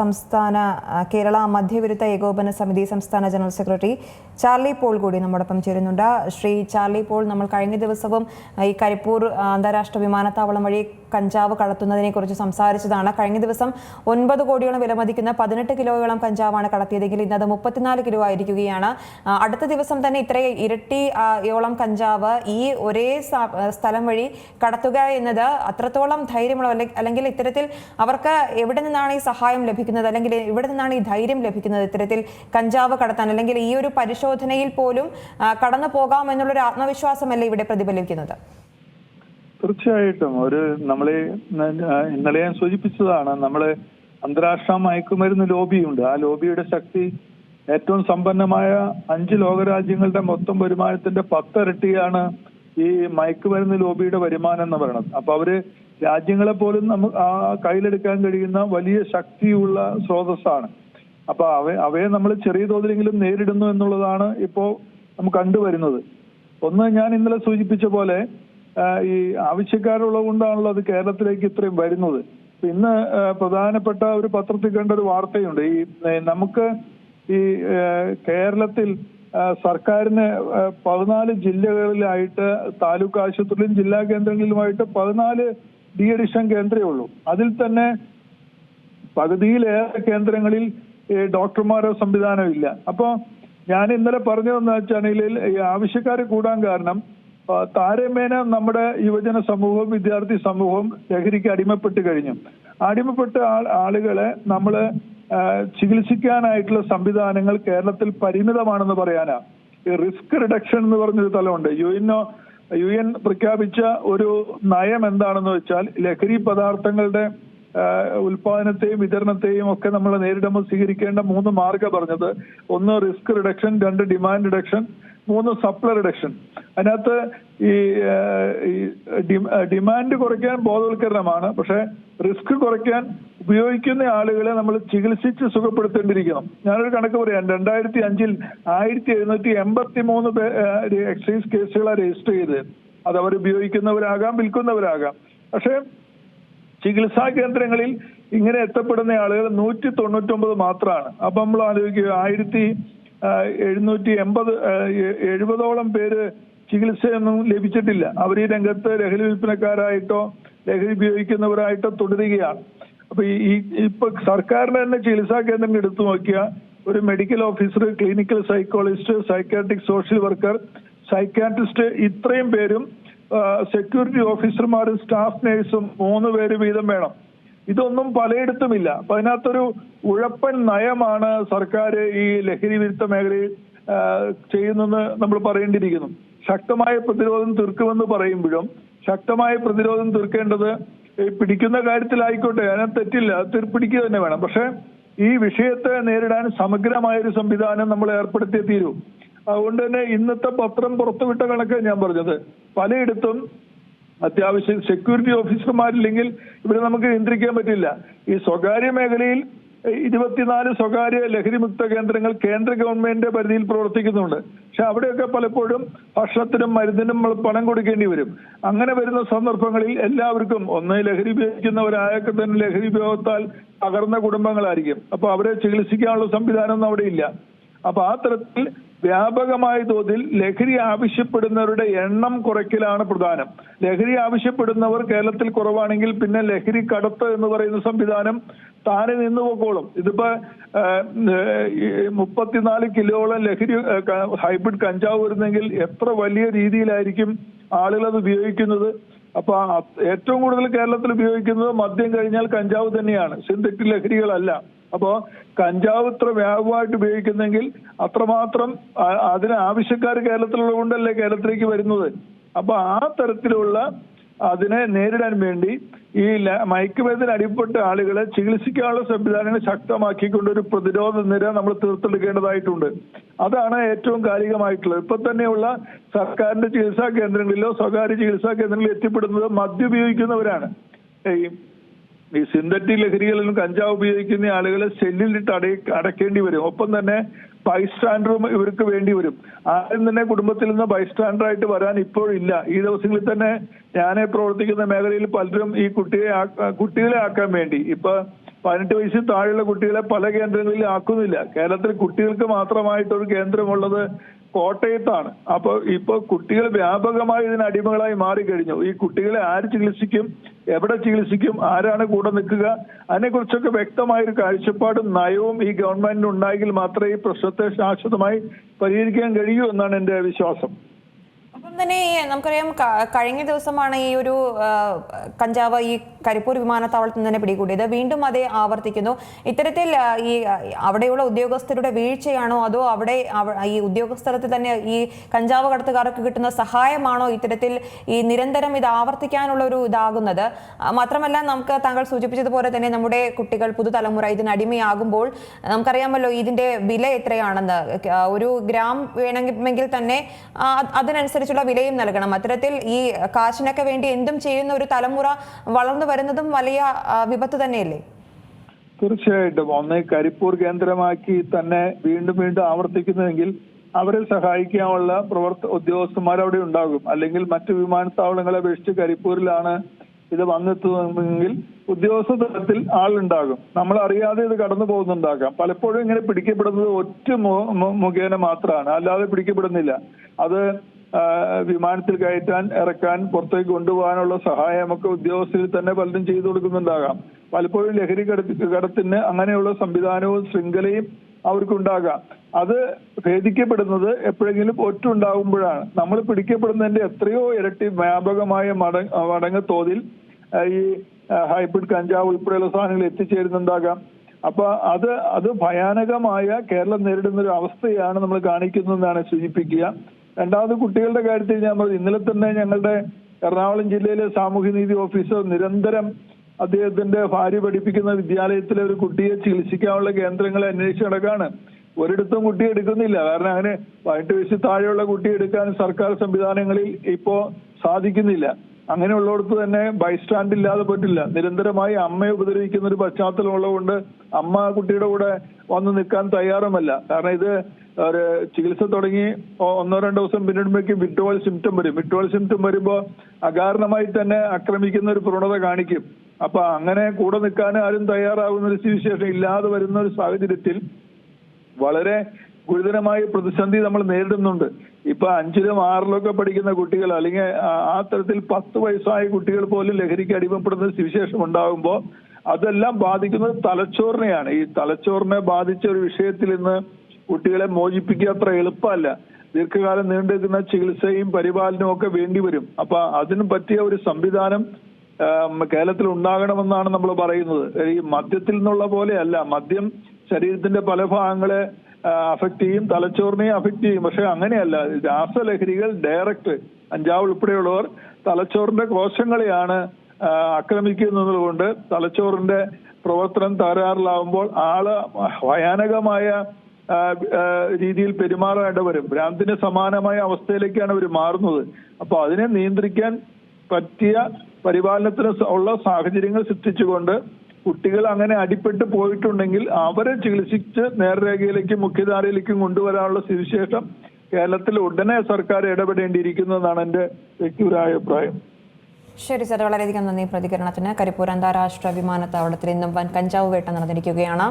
സംസ്ഥാന കേരള മധ്യവിരുദ്ധ ഏകോപന സമിതി സംസ്ഥാന ജനറൽ സെക്രട്ടറി ചാർലി പോൾ കൂടി നമ്മോടൊപ്പം ചേരുന്നുണ്ട്. ശ്രീ ചാർലി പോൾ നമ്മൾ കഴിഞ്ഞ ദിവസവും ഈ കരിപ്പൂർ അന്താരാഷ്ട്ര വിമാനത്താവളം വഴി കഞ്ചാവ് കടത്തുന്നതിനെ കുറിച്ച് സംസാരിച്ചതാണ്. കഴിഞ്ഞ ദിവസം ഒൻപത് കോടിയോളം വിലമതിക്കുന്ന പതിനെട്ട് കിലോയോളം കഞ്ചാവാണ് കടത്തിയതെങ്കിൽ ഇന്നത് മുപ്പത്തിനാല് കിലോ ആയിരിക്കുകയാണ്. അടുത്ത ദിവസം തന്നെ ഇത്ര ഇരട്ടി യോളം കഞ്ചാവ് ഈ ഒരേ സ്ഥലം വഴി കടത്തുക എന്നത് അത്രത്തോളം ധൈര്യമുള്ള അല്ലെങ്കിൽ ഇത്തരത്തിൽ അവർക്ക് എവിടെ നിന്നാണ് ഈ സഹായം ലഭിക്കുന്നത്? അല്ലെങ്കിൽ എവിടെ നിന്നാണ് ഈ ധൈര്യം ലഭിക്കുന്നത് ഇത്തരത്തിൽ കഞ്ചാവ് കടത്താൻ? അല്ലെങ്കിൽ ഈ ഒരു പരിശോധനയിൽ പോലും കടന്നു പോകാമെന്നുള്ളൊരു ആത്മവിശ്വാസമല്ലേ ഇവിടെ പ്രതിഫലിക്കുന്നത്? തീർച്ചയായിട്ടും. ഒരു നമ്മളെ ഇന്നലെ ഞാൻ സൂചിപ്പിച്ചതാണ് നമ്മൾ അന്താരാഷ്ട്ര മയക്കുമരുന്ന് ലോബിയുണ്ട്. ആ ലോബിയുടെ ശക്തി ഏറ്റവും സമ്പന്നമായ അഞ്ച് ലോകരാജ്യങ്ങളുടെ മൊത്തം വരുമാനത്തിന്റെ പത്തിരട്ടിയാണ് ഈ മയക്കുമരുന്ന് ലോബിയുടെ വരുമാനം എന്ന് പറയുന്നത്. അപ്പൊ അവർ രാജ്യങ്ങളെ പോലും നമുക്ക് ആ കയ്യിലെടുക്കാൻ കഴിയുന്ന വലിയ ശക്തിയുള്ള സ്രോതസ്സാണ്. അപ്പൊ അവ അവയെ നമ്മൾ ചെറിയ തോതിലെങ്കിലും നേരിടുന്നു എന്നുള്ളതാണ് ഇപ്പോ നമുക്ക് കണ്ടുവരുന്നത്. ഒന്ന് ഞാൻ ഇന്നലെ സൂചിപ്പിച്ച പോലെ ഈ ആവശ്യക്കാരുള്ളത് കൊണ്ടാണല്ലോ അത് കേരളത്തിലേക്ക് ഇത്രയും വരുന്നത്. ഇന്ന് പ്രധാനപ്പെട്ട ഒരു പത്രത്തിൽ കണ്ട ഒരു വാർത്തയുണ്ട്. ഈ നമുക്ക് ഈ കേരളത്തിൽ സർക്കാരിന് പതിനാല് ജില്ലകളിലായിട്ട് താലൂക്ക് ആശുപത്രിയിലും ജില്ലാ കേന്ദ്രങ്ങളിലുമായിട്ട് പതിനാല് ഡി അഡിഷൻ കേന്ദ്രമേ ഉള്ളൂ. അതിൽ തന്നെ പകുതിയിലേറെ കേന്ദ്രങ്ങളിൽ ഡോക്ടർമാരോ സംവിധാനം ഇല്ല അപ്പോ ഞാൻ ഇന്നലെ പറഞ്ഞതെന്ന് വെച്ചാണെങ്കിൽ ഈ ആവശ്യക്കാർ കൂടാൻ കാരണം താരതമ്യേന നമ്മുടെ യുവജന സമൂഹം വിദ്യാർത്ഥി സമൂഹം ലഹരിക്ക് അടിമപ്പെട്ട് കഴിഞ്ഞു. അടിമപ്പെട്ട ആളുകളെ നമ്മൾ ചികിത്സിക്കാനായിട്ടുള്ള സംവിധാനങ്ങൾ കേരളത്തിൽ പരിമിതമാണെന്ന് പറയാനാ. ഈ റിസ്ക് റിഡക്ഷൻ എന്ന് പറഞ്ഞൊരു തലമുണ്ട്. U N O U N പ്രഖ്യാപിച്ച ഒരു നയം എന്താണെന്ന് വെച്ചാൽ ലഹരി പദാർത്ഥങ്ങളുടെ ഉൽപാദനത്തെയും വിതരണത്തെയും ഒക്കെ നമ്മൾ നേരിടുമ്പോൾ സ്വീകരിക്കേണ്ട മൂന്ന് മാർഗം പറഞ്ഞത്. ഒന്ന് റിസ്ക് റിഡക്ഷൻ രണ്ട് ഡിമാൻഡ് റിഡക്ഷൻ മൂന്ന് സപ്ലൈ റിഡക്ഷൻ. അതിനകത്ത് ഈ ഡിമാൻഡ് കുറയ്ക്കാൻ ബോധവൽക്കരണമാണ്. പക്ഷെ റിസ്ക് കുറയ്ക്കാൻ ഉപയോഗിക്കുന്ന ആളുകളെ നമ്മൾ ചികിത്സിച്ച് സുഖപ്പെടുത്തേണ്ടിയിരിക്കണം ഞാനൊരു കണക്ക് പറയാം. രണ്ടായിരത്തി അഞ്ചിൽ ആയിരത്തി എഴുന്നൂറ്റി എൺപത്തി മൂന്ന് എക്സൈസ് കേസുകളാണ് രജിസ്റ്റർ ചെയ്തത്. അത് അവർ ഉപയോഗിക്കുന്നവരാകാം വിൽക്കുന്നവരാകാം. പക്ഷേ ചികിത്സാ കേന്ദ്രങ്ങളിൽ ഇങ്ങനെ എത്തപ്പെടുന്ന ആളുകൾ നൂറ്റി തൊണ്ണൂറ്റൊമ്പത് മാത്രമാണ് അപ്പൊ നമ്മൾ ആലോചിക്കുക ആയിരത്തി എഴുന്നൂറ്റി എൺപത് എഴുപതോളം പേര് ചികിത്സയൊന്നും ലഭിച്ചിട്ടില്ല. അവർ ഈ രംഗത്ത് ലഹരി വിൽപ്പനക്കാരായിട്ടോ ലഹരി ഉപയോഗിക്കുന്നവരായിട്ടോ തുടരുകയാണ്. അപ്പൊ ഈ ഇപ്പൊ സർക്കാരിന്റെ തന്നെ ചികിത്സാ കേന്ദ്രങ്ങൾ എടുത്തു നോക്കിയ ഒരു medical officer clinical psychologist psychiatric social worker psychiatrist ഇത്രയും പേരും സെക്യൂരിറ്റി ഓഫീസർമാരും സ്റ്റാഫ് നഴ്സും മൂന്ന് പേര് വീതം വേണം. ഇതൊന്നും പലയിടത്തുമില്ല. അപ്പൊ അതിനകത്തൊരു ഉഴപ്പൻ നയമാണ് സർക്കാർ ഈ ലഹരി വിരുദ്ധ മേഖലയിൽ ചെയ്യുന്നെന്ന് നമ്മൾ പറയേണ്ടിയിരിക്കുന്നു. ശക്തമായ പ്രതിരോധം തീർക്കുമെന്ന് പറയുമ്പോഴും ശക്തമായ പ്രതിരോധം തീർക്കേണ്ടത് പിടിക്കുന്ന കാര്യത്തിലായിക്കോട്ടെ അതിനകത്ത് തെറ്റില്ല പിടിക്കുക തന്നെ വേണം. പക്ഷെ ഈ വിഷയത്തെ നേരിടാൻ സമഗ്രമായ ഒരു സംവിധാനം നമ്മൾ ഏർപ്പെടുത്തിയേ തീരൂ. അതുകൊണ്ട് തന്നെ ഇന്നത്തെ പത്രം പുറത്തുവിട്ട കണക്ക് ഞാൻ പറഞ്ഞത്. പലയിടത്തും അത്യാവശ്യം സെക്യൂരിറ്റി ഓഫീസർമാരില്ലെങ്കിൽ ഇവിടെ നമുക്ക് നിയന്ത്രിക്കാൻ പറ്റില്ല. ഈ സ്വകാര്യ മേഖലയിൽ ഇരുപത്തിനാല് സ്വകാര്യ ലഹരിമുക്ത കേന്ദ്രങ്ങൾ കേന്ദ്ര ഗവൺമെന്റിന്റെ പരിധിയിൽ പ്രവർത്തിക്കുന്നുണ്ട്. പക്ഷെ അവിടെയൊക്കെ പലപ്പോഴും ഭക്ഷണത്തിനും മരുന്നിനും നമ്മൾ പണം കൊടുക്കേണ്ടി വരും. അങ്ങനെ വരുന്ന സന്ദർഭങ്ങളിൽ എല്ലാവർക്കും ഒന്ന് ലഹരി ഉപയോഗിക്കുന്നവരായൊക്കെ തന്നെ ലഹരി ഉപയോഗത്താൽ തകർന്ന കുടുംബങ്ങളായിരിക്കും. അപ്പൊ അവരെ ചികിത്സിക്കാനുള്ള സംവിധാനമൊന്നും അവിടെ ഇല്ല. അപ്പൊ ആ തരത്തിൽ വ്യാപകമായ തോതിൽ ലഹരി ആവശ്യപ്പെടുന്നവരുടെ എണ്ണം കുറയ്ക്കലാണ് പ്രധാനം. ലഹരി ആവശ്യപ്പെടുന്നവർ കേരളത്തിൽ കുറവാണെങ്കിൽ പിന്നെ ലഹരി കടത്ത് എന്ന് പറയുന്ന സംവിധാനം താനെ നിന്നു പോക്കോളും. ഇതിപ്പോ മുപ്പത്തിനാല് കിലോളം ലഹരി ഹൈബ്രിഡ് കഞ്ചാവ് വരുന്നെങ്കിൽ എത്ര വലിയ രീതിയിലായിരിക്കും ആളുകൾ അത് ഉപയോഗിക്കുന്നത്? അപ്പൊ ഏറ്റവും കൂടുതൽ കേരളത്തിൽ ഉപയോഗിക്കുന്നത് മദ്യം കഴിഞ്ഞാൽ കഞ്ചാവ് തന്നെയാണ്. സിന്തറ്റിക് ലഹരികളല്ല. അപ്പോ കഞ്ചാവ് ഇത്ര വ്യാപകമായിട്ട് ഉപയോഗിക്കുന്നെങ്കിൽ അത്രമാത്രം അതിന് ആവശ്യക്കാർ കേരളത്തിലുള്ളത് കൊണ്ടല്ലേ കേരളത്തിലേക്ക് വരുന്നത്? അപ്പൊ ആ തരത്തിലുള്ള അതിനെ നേരിടാൻ വേണ്ടി ഈ മയക്കുമരുന്നിന് അടിപ്പെട്ട ആളുകളെ ചികിത്സിക്കാനുള്ള സംവിധാനങ്ങൾ ശക്തമാക്കിക്കൊണ്ട് ഒരു പ്രതിരോധ നിര നമ്മൾ തീർത്തെടുക്കേണ്ടതായിട്ടുണ്ട്. അതാണ് ഏറ്റവും കാലികമായിട്ടുള്ളത് ഇപ്പൊ തന്നെയുള്ള സർക്കാരിന്റെ ചികിത്സാ കേന്ദ്രങ്ങളിലോ സ്വകാര്യ ചികിത്സാ കേന്ദ്രങ്ങളിലോ എത്തിപ്പെടുന്നത് മദ്യം ഉപയോഗിക്കുന്നവരാണ് ഈ സിന്തറ്റിക് ലഹരികളിലും കഞ്ചാവ് ഉപയോഗിക്കുന്ന ആളുകളെ സെല്ലിലിട്ട് അട അടക്കേണ്ടി വരും. ഒപ്പം തന്നെ ബൈസ്റ്റാൻഡറും ഇവർക്ക് വേണ്ടി വരും. ആരും തന്നെ കുടുംബത്തിൽ നിന്ന് ബൈസ്റ്റാൻഡർ ആയിട്ട് വരാൻ ഇപ്പോഴില്ല ഈ ദിവസങ്ങളിൽ തന്നെ ഞാനെ പ്രവർത്തിക്കുന്ന മേഖലയിൽ പലരും ഈ കുട്ടിയെ കുട്ടികളെ ആക്കാൻ വേണ്ടി. ഇപ്പൊ പതിനെട്ട് വയസ്സിൽ താഴെയുള്ള കുട്ടികളെ പല കേന്ദ്രങ്ങളിൽ ആക്കുന്നില്ല. കേരളത്തിൽ കുട്ടികൾക്ക് മാത്രമായിട്ട് മാത്രമായിട്ടൊരു കേന്ദ്രമുള്ളത് കോട്ടയത്താണ്. അപ്പൊ ഇപ്പൊ കുട്ടികൾ വ്യാപകമായി ഇതിന് അടിമകളായി മാറിക്കഴിഞ്ഞു. ഈ കുട്ടികളെ ആര് ചികിത്സിക്കും എവിടെ ചികിത്സിക്കും ആരാണ് കൂടെ നിൽക്കുക അതിനെക്കുറിച്ചൊക്കെ വ്യക്തമായ ഒരു കാഴ്ചപ്പാടും നയവും ഈ ഗവൺമെന്റിന് ഉണ്ടായെങ്കിൽ മാത്രമേ ഈ പ്രശ്നത്തെ ശാശ്വതമായി പരിഹരിക്കാൻ കഴിയൂ എന്നാണ് എന്റെ വിശ്വാസം. അപ്പം തന്നെ നമുക്കറിയാം കഴിഞ്ഞ ദിവസമാണ് ഈ ഒരു കഞ്ചാവ് ഈ കരിപ്പൂർ വിമാനത്താവളത്തിൽ തന്നെ പിടികൂടിയത്. വീണ്ടും അതേ ആവർത്തിക്കുന്നു. ഇത്തരത്തിൽ ഈ അവിടെയുള്ള ഉദ്യോഗസ്ഥരുടെ വീഴ്ചയാണോ അതോ അവിടെ ഈ ഉദ്യോഗസ്ഥർക്ക് തന്നെ ഈ കഞ്ചാവ് കടത്തുകാർക്ക് കിട്ടുന്ന സഹായമാണോ ഇത്തരത്തിൽ ഈ നിരന്തരം ഇത് ആവർത്തിക്കാനുള്ള ഒരു ഇതാകുന്നത്? മാത്രമല്ല നമുക്ക് താങ്കൾ സൂചിപ്പിച്ചതുപോലെ തന്നെ നമ്മുടെ കുട്ടികൾ പുതുതലമുറ ഇതിന് അടിമയാകുമ്പോൾ നമുക്കറിയാമല്ലോ ഇതിന്റെ വില എത്രയാണെന്ന്. ഒരു ഗ്രാം വേണമെങ്കിൽ തന്നെ ആ, അതിനനുസരിച്ചുള്ള വിലയും നൽകണം. അത്തരത്തിൽ ഈ കാശിനൊക്കെ വേണ്ടി എന്തും ചെയ്യുന്ന ഒരു തലമുറ വളർന്നു വരുന്നതും വലിയ വിപത്ത് തന്നെയല്ലേ? തീർച്ചയായിട്ടും. ഒന്ന് കരിപ്പൂർ കേന്ദ്രമാക്കി തന്നെ വീണ്ടും വീണ്ടും ആവർത്തിക്കുന്നുവെങ്കിൽ അവരെ സഹായിക്കാനുള്ള പ്രവർത്ത ഉദ്യോഗസ്ഥന്മാർ അവിടെ ഉണ്ടാകും. അല്ലെങ്കിൽ മറ്റു വിമാനത്താവളങ്ങളെ അപേക്ഷിച്ച് കരിപ്പൂരിലാണ് ഇത് വന്നെത്തുന്നതെങ്കിൽ ഉദ്യോഗസ്ഥ തലത്തിൽ ആളുണ്ടാകും. നമ്മൾ അറിയാതെ ഇത് കടന്നു പോകുന്നുണ്ടാകാം. പലപ്പോഴും ഇങ്ങനെ പിടിക്കപ്പെടുന്നത് ഒറ്റ മുഖേന മാത്രമാണ്. അല്ലാതെ പിടിക്കപ്പെടുന്നില്ല. അത് വിമാനത്തിൽ കയറ്റാൻ ഇറക്കാൻ പുറത്തേക്ക് കൊണ്ടുപോകാനുള്ള സഹായമൊക്കെ ഉദ്യോഗസ്ഥരിൽ തന്നെ പലരും ചെയ്തു കൊടുക്കുന്നുണ്ടാകാം. പലപ്പോഴും ലഹരി കടത്തി കടത്തിന് അങ്ങനെയുള്ള സംവിധാനവും ശൃംഖലയും അവർക്കുണ്ടാകാം. അത് ഭേദിക്കപ്പെടുന്നത് എപ്പോഴെങ്കിലും ഒറ്റുണ്ടാകുമ്പോഴാണ് നമ്മൾ പിടിക്കപ്പെടുന്നതിന്റെ എത്രയോ ഇരട്ടി വ്യാപകമായ മട മടങ്ങ് തോതിൽ ഈ ഹൈബ്രിഡ് കഞ്ചാവ് ഉൾപ്പെടെയുള്ള സാധനങ്ങൾ എത്തിച്ചേരുന്നുണ്ടാകാം. അപ്പൊ അത് അത് ഭയാനകമായ കേരളം നേരിടുന്ന ഒരു അവസ്ഥയാണ് നമ്മൾ കാണിക്കുന്നതെന്നാണ് സൂചിപ്പിക്കുക. രണ്ടാമത് കുട്ടികളുടെ കാര്യത്തിൽ ഞാൻ പറഞ്ഞു ഇന്നലെ തന്നെ ഞങ്ങളുടെ എറണാകുളം ജില്ലയിലെ സാമൂഹ്യനീതി ഓഫീസർ നിരന്തരം അദ്ദേഹത്തിന്റെ ഭാര്യ പഠിപ്പിക്കുന്ന വിദ്യാലയത്തിലെ ഒരു കുട്ടിയെ ചികിത്സിക്കാനുള്ള കേന്ദ്രങ്ങളെ അന്വേഷിച്ച് നടക്കാണ്. ഒരിടത്തും കുട്ടി എടുക്കുന്നില്ല. കാരണം അങ്ങനെ പതിനെട്ട് വയസ്സിൽ താഴെയുള്ള കുട്ടി എടുക്കാൻ സർക്കാർ സംവിധാനങ്ങളിൽ ഇപ്പോ സാധിക്കുന്നില്ല. അങ്ങനെയുള്ളിടത്ത് തന്നെ ബൈസ്റ്റാൻഡ് ഇല്ലാതെ പറ്റില്ല. നിരന്തരമായി അമ്മയെ ഉപദ്രവിക്കുന്ന ഒരു പശ്ചാത്തലം ഉള്ളതുകൊണ്ട് അമ്മ കുട്ടിയുടെ കൂടെ വന്ന് നിൽക്കാൻ തയ്യാറുമല്ല. കാരണം ഇത് ഒരു ചികിത്സ തുടങ്ങി ഒന്നോ രണ്ടോ ദിവസം പിന്നിടുമ്പോഴേക്കും വിട്രോവൽ സിംറ്റം വരും. വിട്രോവൽ സിംറ്റം വരുമ്പോൾ അകാരണമായി തന്നെ ആക്രമിക്കുന്ന ഒരു പ്രവണത കാണിക്കും. അപ്പൊ അങ്ങനെ കൂടെ നിൽക്കാൻ ആരും തയ്യാറാവുന്ന ഒരു സ്ഥിതിവിശേഷം ഇല്ലാതെ വരുന്ന ഒരു സാഹചര്യത്തിൽ വളരെ ഗുരുതരമായ പ്രതിസന്ധി നമ്മൾ നേരിടുന്നുണ്ട്. ഇപ്പൊ അഞ്ചിലും ആറിലും ഒക്കെ പഠിക്കുന്ന കുട്ടികൾ അല്ലെങ്കിൽ ആ- തരത്തിൽ പത്ത് വയസ്സായ കുട്ടികൾ പോലും ലഹരിക്ക് അടിമപ്പെടുന്ന സുവിശേഷം ഉണ്ടാകുമ്പോൾ അതെല്ലാം ബാധിക്കുന്നത് തലച്ചോറിനെയാണ്. ഈ തലച്ചോറിനെ ബാധിച്ച ഒരു വിഷയത്തിൽ ഇന്ന് കുട്ടികളെ മോചിപ്പിക്കുക അത്ര എളുപ്പമല്ല. ദീർഘകാലം നീണ്ടുനിൽക്കുന്ന ചികിത്സയും പരിപാലനവും ഒക്കെ വേണ്ടിവരും അപ്പൊ അതിന് പറ്റിയ ഒരു സംവിധാനം കേരളത്തിൽ ഉണ്ടാകണമെന്നാണ് നമ്മൾ പറയുന്നത്. ഈ മദ്യത്തിൽ നിന്നുള്ള പോലെയല്ല മദ്യം ശരീരത്തിന്റെ പല ഭാഗങ്ങളെ അഫക്ട് ചെയ്യും. തലച്ചോറിനെയും അഫക്ട് ചെയ്യും. പക്ഷെ അങ്ങനെയല്ല. രാസലഹരികൾ ഡയറക്റ്റ് അഞ്ചാവ് ഉൾപ്പെടെയുള്ളവർ തലച്ചോറിന്റെ കോശങ്ങളെയാണ് ആക്രമിക്കുന്നതുകൊണ്ട് തലച്ചോറിന്റെ പ്രവർത്തനം തകരാറിലാവുമ്പോൾ ആൾ ഭയാനകമായ രീതിയിൽ പെരുമാറേണ്ടി വരും. ഭ്രാന്തിന് സമാനമായ അവസ്ഥയിലേക്കാണ് അവർ മാറുന്നത്. അപ്പൊ അതിനെ നിയന്ത്രിക്കാൻ പറ്റിയ പരിപാലനത്തിന് ഉള്ള സാഹചര്യങ്ങൾ സൃഷ്ടിച്ചുകൊണ്ട് കുട്ടികൾ അങ്ങനെ അടിപ്പെട്ട് പോയിട്ടുണ്ടെങ്കിൽ അവരെ ചികിത്സിച്ച് നേർരേഖയിലേക്കും മുഖ്യധാരയിലേക്കും കൊണ്ടുവരാനുള്ള സ്ഥിതിശേഷം കേരളത്തിൽ ഉടനെ സർക്കാർ ഇടപെടേണ്ടിയിരിക്കുന്നു എന്നാണ് എന്റെ വ്യക്തിപരമായ അഭിപ്രായം. ശരി സാർ വളരെയധികം നന്ദി പ്രതികരണത്തിന്. കരിപ്പൂർ അന്താരാഷ്ട്ര വിമാനത്താവളത്തിൽ ഇന്നും വൻ കഞ്ചാവ് വേട്ട നടന്നിരിക്കുകയാണ്.